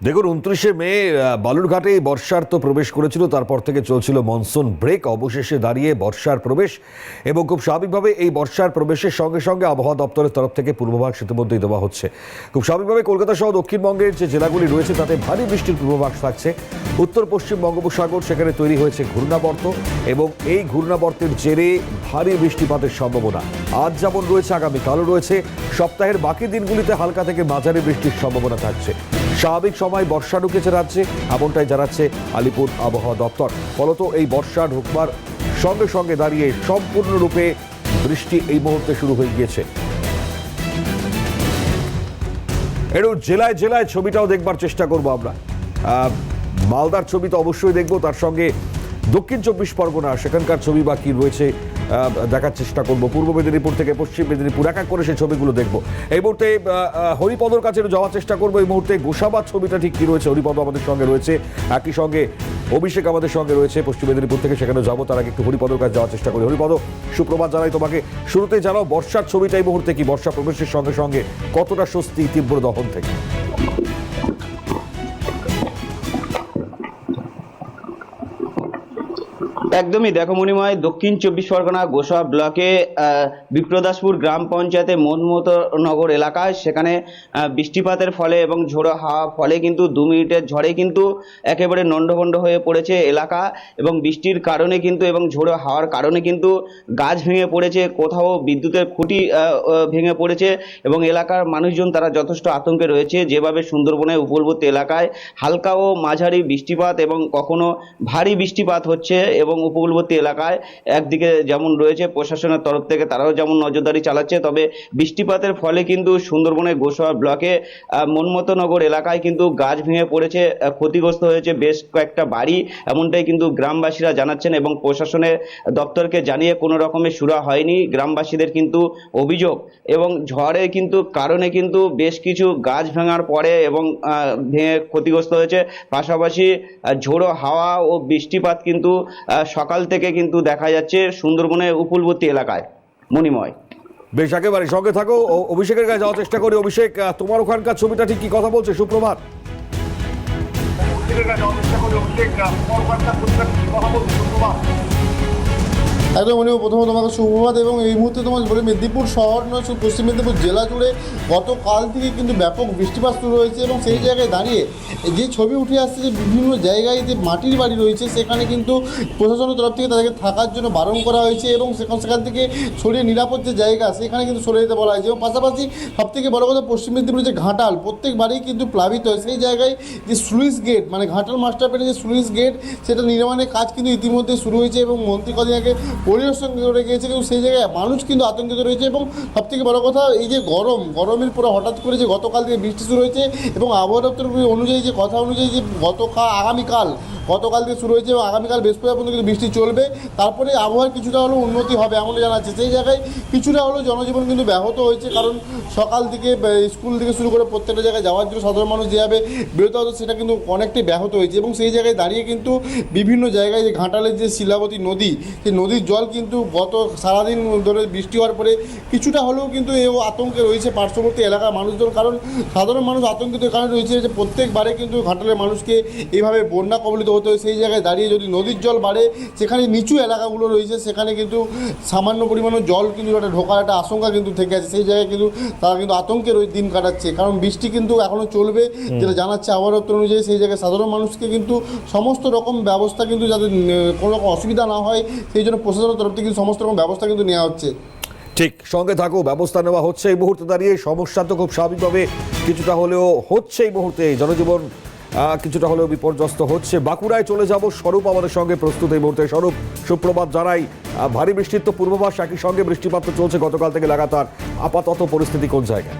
দেখুন, উনত্রিশে মে বালুরঘাটে বর্ষার তো প্রবেশ করেছিল, তারপর থেকে চলছিল মনসুন ব্রেক, অবশেষে দাঁড়িয়ে বর্ষার প্রবেশ এবং খুব স্বাভাবিকভাবে এই বর্ষার প্রবেশের সঙ্গে সঙ্গে আবহাওয়া দপ্তরের তরফ থেকে পূর্বাভাস ইতিমধ্যেই দেওয়া হচ্ছে। খুব স্বাভাবিকভাবে কলকাতা সহ দক্ষিণবঙ্গের যে জেলাগুলি রয়েছে, তাতে ভারী বৃষ্টির পূর্বাভাস থাকছে। উত্তর পশ্চিম বঙ্গোপসাগর, সেখানে তৈরি হয়েছে ঘূর্ণাবর্ত এবং এই ঘূর্ণাবর্তের জেরে ভারী বৃষ্টিপাতের সম্ভাবনা। আজ যেমন রয়েছে, আগামীকালও রয়েছে। সপ্তাহের বাকি দিনগুলিতে হালকা থেকে মাঝারি বৃষ্টির সম্ভাবনা থাকছে। স্বাভাবিক সময় বর্ষা ঢুকেছে রাজ্যে, এমনটাই জানাচ্ছে আলিপুর আবহাওয়া দপ্তর। ফলত এই বর্ষা ঢুকবার সঙ্গে সঙ্গে দাঁড়িয়ে সম্পূর্ণরূপে বৃষ্টি এই মুহূর্তে শুরু হয়ে গিয়েছে। একটু জেলায় জেলায় ছবিটাও দেখবার চেষ্টা করব আমরা। মালদার ছবি তো অবশ্যই দেখব, তার সঙ্গে দক্ষিণ চব্বিশ পরগনা, সেখানকার ছবি বা কি রয়েছে দেখার চেষ্টা করব। পূর্ব মেদিনীপুর থেকে পশ্চিম মেদিনীপুর, এক এক করে সেই ছবিগুলো দেখব। এই মুহূর্তে হরিপদর কাছে যাওয়ার চেষ্টা করব। এই মুহূর্তে গোসাবাদ ছবিটা ঠিক কী রয়েছে? হরিপদ আমাদের সঙ্গে রয়েছে, একই সঙ্গে অভিষেক আমাদের সঙ্গে রয়েছে পশ্চিম মেদিনীপুর থেকে। সেখানে যাব, তার আগে একটু হরিপদর কাছে যাওয়ার চেষ্টা করি। হরিপদ, সুপ্রভাত জানাই তোমাকে। শুরুতে জানাও, বর্ষার ছবিটা এই মুহূর্তে কি? বর্ষা প্রবেশের সঙ্গে সঙ্গে কতটা স্বস্তি, তীব্র দহন থেকে? একদমই দেখো মণিময়, দক্ষিণ চব্বিশ পরগনা, গোসা ব্লকে বিপ্রদাসপুর গ্রাম পঞ্চায়েতে মনমত নগর এলাকায় সেখানে বৃষ্টিপাতের ফলে এবং ঝোড়ো হাওয়া ফলে কিন্তু দু মিনিটের ঝড়ে কিন্তু একেবারে নন্ডভণ্ড হয়ে পড়েছে এলাকা এবং বৃষ্টির কারণে কিন্তু এবং ঝোড়ো হাওয়ার কারণে কিন্তু গাছ ভেঙে পড়েছে, কোথাও বিদ্যুতের খুঁটি ভেঙে পড়েছে এবং এলাকার মানুষজন তারা যথেষ্ট আতঙ্কে রয়েছে যেভাবে সুন্দরবনের উপকূলবর্তী এলাকায় হালকা ও মাঝারি বৃষ্টিপাত এবং কখনো ভারী বৃষ্টিপাত হচ্ছে এবং উপকূলবর্তী এলাকায় একদিকে যেমন রয়েছে প্রশাসনের তরফ থেকে তারাও যেমন নজরদারি চালাচ্ছে, তবে বৃষ্টিপাতের ফলে কিন্তু সুন্দরবনের গোসা ব্লকে মনমতনগর এলাকায় কিন্তু গাছ ভেঙে পড়েছে ক্ষতিগ্রস্ত হয়েছে বেশ কয়েকটা বাড়ি, এমনটাই কিন্তু গ্রামবাসীরা জানাচ্ছেন এবং প্রশাসনের দপ্তরকে জানিয়ে কোনো রকমের সুরা হয়নি, গ্রামবাসীদের কিন্তু অভিযোগ এবং ঝড়ে কিন্তু কারণে কিন্তু বেশ কিছু গাছ ভাঙার পরে এবং ভেঙে ক্ষতিগ্রস্ত হয়েছে, পাশাপাশি ঝোড়ো হাওয়া ও বৃষ্টিপাত কিন্তু সকাল থেকে কিন্তু দেখা যাচ্ছে সুন্দরবনের উপকূলবর্তী এলাকায়। মণিময়। বেশ একেবারে সঙ্গে থাকো ও- অভিষেকের কাছে যাওয়ার চেষ্টা করি। অভিষেক তোমার ওখানকার ছবিটা ঠিক কি কথা বলছে? সুপ্রভাত। একদম হয় প্রথমে তোমাকে সুপ্রভাত এবং এই মুহূর্তে তোমার বলে মেদিনীপুর শহর নয়, শুধু পশ্চিম মেদিনীপুর জেলা জুড়ে গতকাল থেকে কিন্তু ব্যাপক বৃষ্টিপাত শুরু হয়েছে এবং সেই জায়গায় দাঁড়িয়ে যে ছবি উঠে আসছে যে বিভিন্ন জায়গায় যে মাটির বাড়ি রয়েছে, সেখানে কিন্তু প্রশাসনের তরফ থেকে তাদেরকে থাকার জন্য বারণ করা হয়েছে এবং সেখান সেখান থেকে সরিয়ে নিরাপদ যে জায়গা, সেখানে কিন্তু সরে যেতে বলা হয়েছে এবং পাশাপাশি সবথেকে বড় কথা পশ্চিম মেদিনীপুরের যে ঘাটাল, প্রত্যেক বাড়ি কিন্তু প্লাবিত হয়। সেই জায়গায় যে স্লুইস গেট মানে ঘাটাল মাস্টার প্ল্যানের যে স্লুইস গেট, সেটা নির্মাণের কাজ কিন্তু ইতিমধ্যে শুরু হয়েছে এবং মন্ত্রী কদিন আগে পরিদর্শন করে গিয়েছে কিন্তু সেই জায়গায়, মানুষ কিন্তু আতঙ্কিত রয়েছে এবং সবথেকে বড় কথা এই যে গরম, গরমের পরে হঠাৎ করে যে গতকাল থেকে বৃষ্টি শুরু হয়েছে এবং আবহাওয়া দপ্তর অনুযায়ী যে কথা অনুযায়ী যে গতকাল আগামীকাল গতকাল থেকে শুরু হয়েছে এবং আগামীকাল বৃহস্পতিবার পর্যন্ত কিন্তু বৃষ্টি চলবে। তারপরে আবহাওয়ার কিছুটা হলেও উন্নতি হবে এমনটা জানাচ্ছে। সেই জায়গায় কিছুটা হলেও জনজীবন কিন্তু ব্যাহত হয়েছে কারণ সকাল থেকে স্কুল থেকে শুরু করে প্রত্যেকটা জায়গায় যাওয়ার জন্য সাধারণ মানুষ যেভাবে বেরোতে হতো সেটা কিন্তু অনেকটাই ব্যাহত হয়েছে এবং সেই জায়গায় দাঁড়িয়ে কিন্তু বিভিন্ন জায়গায় যে ঘাটালের যে শিলাবতী নদী, সেই নদীর জল কিন্তু গত সারাদিন ধরে বৃষ্টি হওয়ার পরে কিছুটা হলেও কিন্তু এও আতঙ্কে রয়েছে পার্শ্ববর্তী এলাকার মানুষজন। কারণ সাধারণ মানুষ আতঙ্কিত কারণ রয়েছে যে প্রত্যেকবারে কিন্তু ঘাটালের মানুষকে এইভাবে বন্যা কবলিত হতে হয় সেই জায়গায় দাঁড়িয়ে যদি নদীর জল বাড়ে সেখানে নিচু এলাকাগুলো রয়েছে সেখানে কিন্তু সামান্য পরিমাণে জল কিন্তু একটা ঢোকার একটা আশঙ্কা কিন্তু থেকে আছে। সেই জায়গায় কিন্তু তারা কিন্তু আতঙ্কে রয়ে দিন কাটাচ্ছে। কারণ বৃষ্টি কিন্তু এখনও চলবে যেটা জানাচ্ছে আবহাওয়া দপ্তর অনুযায়ী সেই জায়গায় সাধারণ মানুষকে কিন্তু সমস্ত রকম ব্যবস্থা কিন্তু যাতে কোনো রকম অসুবিধা না হয় সেই জন্য প্রশাসনের তরফ থেকে কিন্তু সমস্ত রকম ব্যবস্থা কিন্তু নেওয়া হচ্ছে। ঠিক সঙ্গে থাকো ব্যবস্থা নেওয়া হচ্ছে এই মুহূর্তে দাঁড়িয়ে। সমস্যা তো খুব স্বাভাবিকভাবে কিছুটা হলেও হচ্ছে এই মুহূর্তে। জনজীবন কিছুটা হলেও বিপর্যস্ত হচ্ছে। বাঁকুড়ায় চলে যাব স্বরূপ আমাদের সঙ্গে প্রস্তুত এই মুহূর্তে। স্বরূপ, সুপ্রভাত জানাই ভারী বৃষ্টির তো পূর্বাভাস, একই সঙ্গে বৃষ্টিপাত চলছে। গতকাল থেকে লাগাতার আপাতত পরিস্থিতি কোন জায়গায়?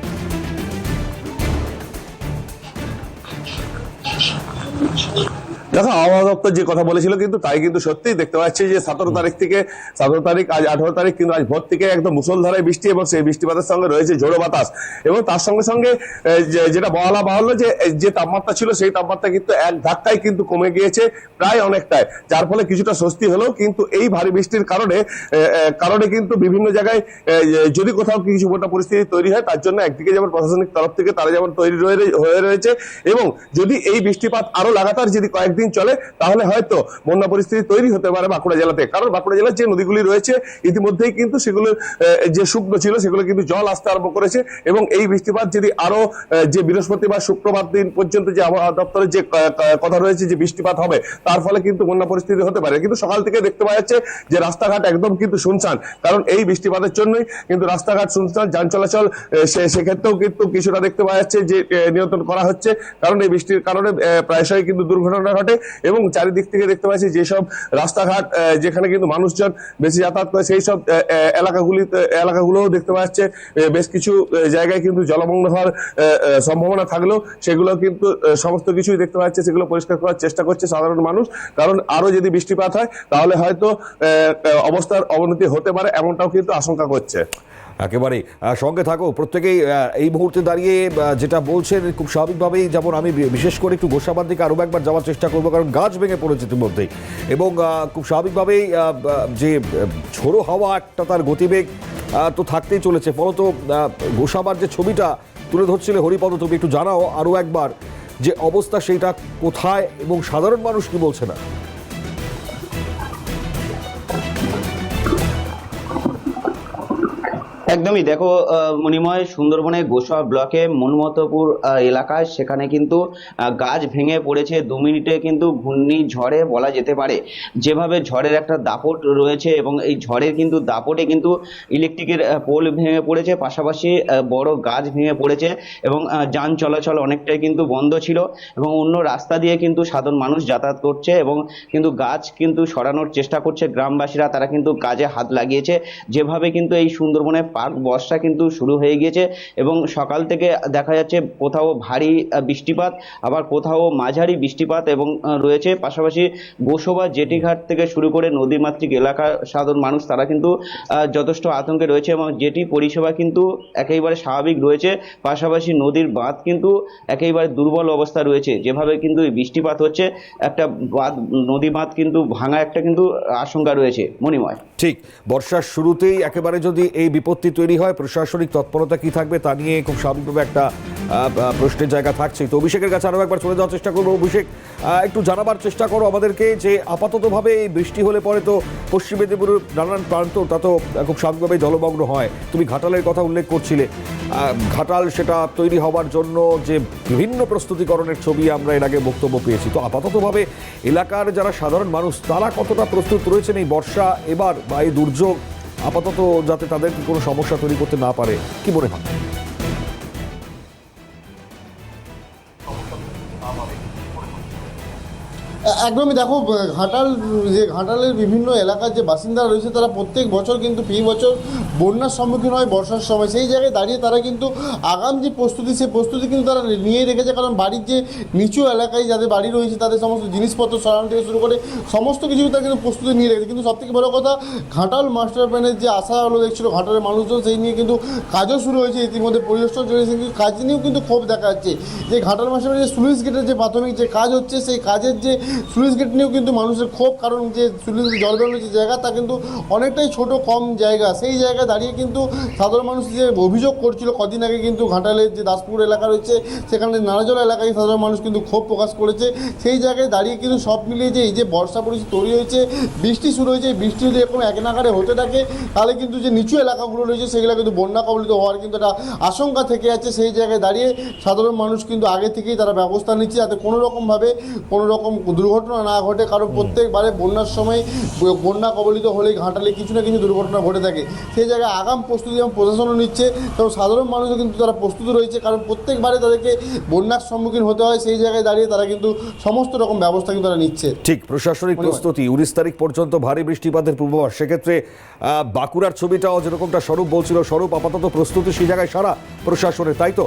দেখো আবহাওয়া দপ্তর যে কথা বলেছিল কিন্তু তাই কিন্তু সত্যি দেখতে পাচ্ছি যে সতেরো তারিখ থেকে সতেরো তারিখ আজ আঠারো তারিখ কিন্তু আজ ভোর থেকে একদম মুসলধারায় বৃষ্টি এবং সেই বৃষ্টিপাতের সঙ্গে রয়েছে ঝোড়ো বাতাস। এবং তার সঙ্গে সঙ্গে যেটা বলা বাহুল্য যে যে তাপমাত্রা ছিল সেই তাপমাত্রা কিন্তু এক ধাক্কায় কিন্তু কমে গিয়েছে প্রায় অনেকটাই যার ফলে কিছুটা স্বস্তি হলেও কিন্তু এই ভারী বৃষ্টির কারণে কারণে কিন্তু বিভিন্ন জায়গায় যদি কোথাও কিছু গোটা পরিস্থিতি তৈরি হয় তার জন্য একদিকে যেমন প্রশাসনিক তরফ থেকে তারা যেমন তৈরি রয়ে- হয়ে রয়েছে এবং যদি এই বৃষ্টিপাত আরও লাগাতার যদি কয়েকদিন চলে, তাহলে হয়তো বন্যা পরিস্থিতি তৈরি হতে পারে বাঁকুড়া জেলাতে। কারণ বাঁকুড়া জেলার যে নদীগুলি রয়েছে, ইতিমধ্যেই কিন্তু সেগুলো যে শুকনো ছিল, সেগুলো কিন্তু জল আসতে আরম্ভ করেছে এবং এই বৃষ্টিপাত যদি আরও যে বৃহস্পতিবার শুক্রবার দিন পর্যন্ত যে আবহাওয়া দপ্তরের যে কথা রয়েছে যে বৃষ্টিপাত হবে, তার ফলে কিন্তু বন্যা পরিস্থিতি হতে পারে। কিন্তু সকাল থেকে দেখতে পাওয়া যাচ্ছে যে রাস্তাঘাট একদম কিন্তু শুনশান। কারণ এই বৃষ্টিপাতের জন্যই কিন্তু রাস্তাঘাট শুনশান, যান চলাচল সেক্ষেত্রেও কিন্তু কিছুটা দেখতে পাওয়া যাচ্ছে যে নিয়ন্ত্রণ করা হচ্ছে। কারণ এই বৃষ্টির কারণে প্রায়শই কিন্তু দুর্ঘটনা ঘটে। এবং চারিদিক থেকে দেখতে পাচ্ছি যেসব রাস্তাঘাট যেখানে কিন্তু মানুষজন বেশি যাতায়াত করে, সেই সব এলাকাগুলি এলাকাগুলোও দেখতে পাচ্ছে। বেশ কিছু জায়গায় কিন্তু জলমগ্ন হওয়ার সম্ভাবনা থাকলেও সেগুলো কিন্তু সমস্ত কিছুই দেখতে পাচ্ছে, সেগুলো পরিষ্কার করার চেষ্টা করছে সাধারণ মানুষ। কারণ আরও যদি বৃষ্টিপাত হয়, তাহলে হয়তো অবস্থার অবনতি হতে পারে, এমনটাও কিন্তু আশঙ্কা করছে। একেবারে সঙ্গে থাকো। প্রত্যেকেই এই মুহূর্তে দাঁড়িয়ে যেটা বলছেন, খুব স্বাভাবিকভাবেই যেমন আমি বিশেষ করে একটু গোসাবার দিকে আরও একবার যাওয়ার চেষ্টা করব, কারণ গাছ ভেঙে পড়েছে ইতিমধ্যেই। এবং খুব স্বাভাবিকভাবেই যে, ঝোড়ো হাওয়া একটা তার গতিবেগ তো থাকতেই চলেছে। ফলত গোসাবার যে ছবিটা তুলে ধরছিলে, হরিপদ, তুমি একটু জানাও আরও একবার যে অবস্থা সেইটা কোথায় এবং সাধারণ মানুষ কি বলছে না? একদমই। দেখো মণিময় সুন্দরবনে গোসা ব্লকে মনমতপুর এলাকায় সেখানে কিন্তু গাছ ভেঙে পড়েছে। দু মিনিটে কিন্তু ঘূর্ণি ঝড়ে বলা যেতে পারে। যেভাবে ঝড়ের একটা দাপট রয়েছে এবং এই ঝড়ের কিন্তু দাপটে কিন্তু ইলেকট্রিকের পোল ভেঙে পড়েছে। পাশাপাশি বড় গাছ ভেঙে পড়েছে এবং যান চলাচল অনেকটাই কিন্তু বন্ধ ছিল এবং অন্য রাস্তা দিয়ে কিন্তু সাধারণ মানুষ যাতায়াত করছে এবং কিন্তু গাছ কিন্তু সরানোর চেষ্টা করছে। গ্রামবাসীরা তারা কিন্তু কাজে হাত লাগিয়েছে। যেভাবে কিন্তু এই সুন্দরবনে পার্ক বর্ষা কিন্তু শুরু হয়ে গিয়েছে এবং সকাল থেকে দেখা যাচ্ছে কোথাও ভারী বৃষ্টিপাত, আবার কোথাও মাঝারি বৃষ্টিপাত এবং রয়েছে। পাশাপাশি গোসবা, জেটিঘাট থেকে শুরু করে নদীমাতৃক এলাকার সাধারণ মানুষ তারা কিন্তু যথেষ্ট আতঙ্কে রয়েছে এবং জেটি পরিষেবা কিন্তু একেবারে স্বাভাবিক রয়েছে। পাশাপাশি নদীর বাঁধ কিন্তু একেবারে দুর্বল অবস্থা রয়েছে। যেভাবে কিন্তু বৃষ্টিপাত হচ্ছে, একটা বাঁধ, নদী বাঁধ কিন্তু ভাঙা একটা কিন্তু আশঙ্কা রয়েছে। মণিময়। ঠিক, বর্ষার শুরুতেই একেবারে যদি এই বিপত্তি তৈরি হয়, প্রশাসনিক তৎপরতা কি থাকবে তা নিয়ে খুব স্বাভাবিকভাবে একটা প্রশ্নের জায়গা থাকছে তো অভিষেকের কাছে আরও একবার চলে যাওয়ার চেষ্টা করব। অভিষেক একটু জানাবার চেষ্টা করো আমাদেরকে যে আপাততভাবে এই বৃষ্টি হলে পরে তো পশ্চিম মেদিনীপুরের নানান প্রান্ত তা তো খুব স্বাভাবিকভাবে জলমগ্ন হয়। তুমি ঘাটালের কথা উল্লেখ করছিলে। ঘাটাল সেটা তৈরি হওয়ার জন্য যে বিভিন্ন প্রস্তুতিকরণের ছবি আমরা এর আগে বক্তব্য পেয়েছি। তো আপাততভাবে এলাকার যারা সাধারণ মানুষ, তারা কতটা প্রস্তুত রয়েছেন এই বর্ষা এবার বা এই দুর্যোগ আপাতত যাতে তাদের কোনো সমস্যা তৈরি করতে না পারে কি মনে হয়? একদমই দেখো ঘাটাল, যে ঘাটালের বিভিন্ন এলাকার যে বাসিন্দারা রয়েছে, তারা প্রত্যেক বছর কিন্তু ফি বছর বন্যার সম্মুখীন হয়, বর্ষার সময়। সেই জায়গায় দাঁড়িয়ে তারা কিন্তু আগাম যে প্রস্তুতি, সেই প্রস্তুতি কিন্তু তারা নিয়ে রেখেছে। কারণ বাড়ির যে নিচু এলাকায় যাদের বাড়ি রয়েছে, তাদের সমস্ত জিনিসপত্র সরানো থেকে শুরু করে সমস্ত কিছু তারা কিন্তু প্রস্তুতি নিয়ে রেখেছে। কিন্তু সবথেকে বড় কথা, ঘাটাল মাস্টার প্ল্যানের যে আশা হলো, দেখছিল ঘাটালের মানুষজন, সেই নিয়ে কিন্তু কাজও শুরু হয়েছে। ইতিমধ্যে পরিদর্শন চলেছে কিন্তু কাজ নিয়েও কিন্তু ক্ষোভ দেখা যাচ্ছে। যে ঘাটাল মাস্টার যে স্লুইস গেটের যে প্রাথমিক যে কাজ হচ্ছে, সেই কাজের যে স্লুইস গেট নিয়েও কিন্তু মানুষের ক্ষোভ, কারণ যে স্লুইস জল বেরোনোর যে জায়গা, তা কিন্তু অনেকটাই ছোট, কম জায়গা। সেই জায়গায় দাঁড়িয়ে কিন্তু সাধারণ মানুষ যে অভিযোগ করছিল কদিন আগে কিন্তু ঘাটালের যে দাসপুর এলাকা রয়েছে, সেখানে নানাজল এলাকায় সাধারণ মানুষ কিন্তু ক্ষোভ প্রকাশ করেছে। সেই জায়গায় দাঁড়িয়ে কিন্তু সব মিলিয়ে যে এই যে বর্ষা পরিস্থিতি তৈরি হয়েছে, বৃষ্টি শুরু হয়েছে বৃষ্টি যদি এরকম এক নাগারে হতে থাকে, তাহলে কিন্তু যে নিচু এলাকাগুলো রয়েছে, সেগুলো কিন্তু বন্যা কবলিত হওয়ার কিন্তু একটা আশঙ্কা থেকে আছে। সেই জায়গায় দাঁড়িয়ে সাধারণ মানুষ কিন্তু আগে থেকেই তারা ব্যবস্থা নিচ্ছে, যাতে কোনো রকমভাবে কোনো দুর্ঘটনা না ঘটে কারণ প্রত্যেকবারে বন্যার সময় বন্যা কবলিত হলেই ঘাটালে কিছু না কিছু দুর্ঘটনা ঘটে থাকে। সেই জায়গায় আগাম প্রস্তুতি যেমন প্রশাসনও নিচ্ছে এবং সাধারণ মানুষও কিন্তু তারা প্রস্তুত রয়েছে কারণ প্রত্যেকবারে তাদেরকে বন্যার সম্মুখীন হতে হয় সেই জায়গায় দাঁড়িয়ে তারা কিন্তু সমস্ত রকম ব্যবস্থা কিন্তু তারা নিচ্ছে। ঠিক প্রশাসনিক প্রস্তুতি উনিশ তারিখ পর্যন্ত ভারী বৃষ্টিপাতের পূর্বাভাস। সেক্ষেত্রে বাঁকুড়ার ছবিটাও যেরকমটা স্বরূপ বলছিল স্বরূপ আপাতত প্রস্তুতি সেই জায়গায় সারা প্রশাসনের তাই তো?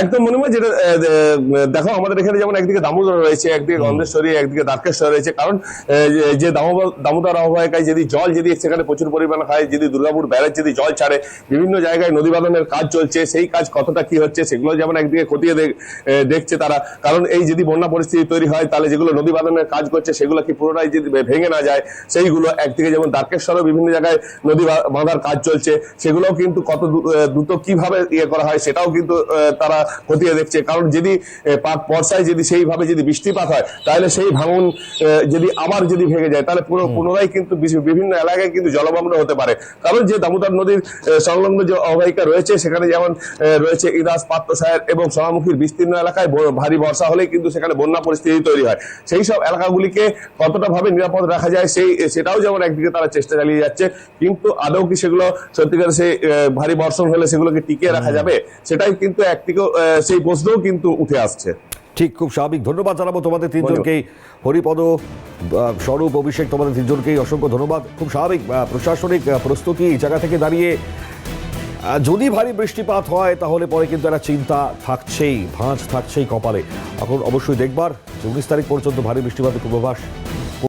একদম মনে হয় যেটা দেখো আমাদের এখানে যেমন একদিকে দামোদর রয়েছে একদিকে গন্ধেশ্বরী একদিকে দ্বারকেশ্বর রয়েছে। কারণ যে- যে দামোদর দামোদর অববাহিকায় যদি জল যদি সেখানে প্রচুর পরিমাণে হয় যদি দুর্গাপুর ব্যারেজ যদি জল ছাড়ে বিভিন্ন জায়গায় নদী বাঁধনের কাজ চলছে সেই কাজ কতটা কি হচ্ছে সেগুলো যেমন একদিকে খতিয়ে দেখ- দেখছে তারা। কারণ এই যদি বন্যা পরিস্থিতি তৈরি হয় তাহলে যেগুলো নদী বাঁধনের কাজ করছে সেগুলো কি পুরোটাই যদি ভেঙে না যায় সেইগুলো একদিকে যেমন দ্বারকেশ্বরও বিভিন্ন জায়গায় নদী বাঁধার কাজ চলছে সেগুলোও কিন্তু কত দ্রুত কীভাবে ইয়ে করা হয় সেটাও কিন্তু তারা খতিয়ে দেখছে। কারণ যদি বর্ষায় যদি সেইভাবে যদি বৃষ্টিপাত হয় তাহলে সেই ভাঙন যদি আবার যদি ভেঙে যায় তাহলে পুরো পুনরায় কিন্তু বিভিন্ন এলাকায় কিন্তু জলমগ্ন হতে পারে। কারণ যে দামোদর নদীর সংলগ্ন যে অববাহিকা রয়েছে সেখানে যেমন রয়েছে ইদাস পাত্রসায়ের এবং সোনামুখীর বিস্তীর্ণ এলাকায় ভারী বর্ষা হলেই কিন্তু সেখানে বন্যা পরিস্থিতি তৈরি হয়। সেই সব এলাকাগুলিকে কতটা ভাবে নিরাপদ রাখা যায় সেই সেটাও যেমন একদিকে তারা চেষ্টা চালিয়ে যাচ্ছে কিন্তু আদৌ কি সেগুলো সত্যিকার সেই ভারী বর্ষণ হলে সেগুলোকে টিকিয়ে রাখা যাবে? সেটাই কিন্তু একদিকে আহ, সেই প্রশ্নও কিন্তু উঠে আসছে। ঠিক খুব স্বাভাবিক। ধন্যবাদ জানাব তোমাদের তিনজনকেই। হরিপদ স্বরূপ অভিষেক তোমাদের তিনজনকেই অসংখ্য ধন্যবাদ। খুব স্বাভাবিক প্রশাসনিক প্রস্তুতি এই জায়গা থেকে দাঁড়িয়ে যদি ভারী বৃষ্টিপাত হয় তাহলে পরে কিন্তু একটা চিন্তা থাকছেই ভাঁজ থাকছেই কপালে। এখন অবশ্যই দেখবার চব্বিশ তারিখ পর্যন্ত ভারী বৃষ্টিপাতের পূর্বাভাস।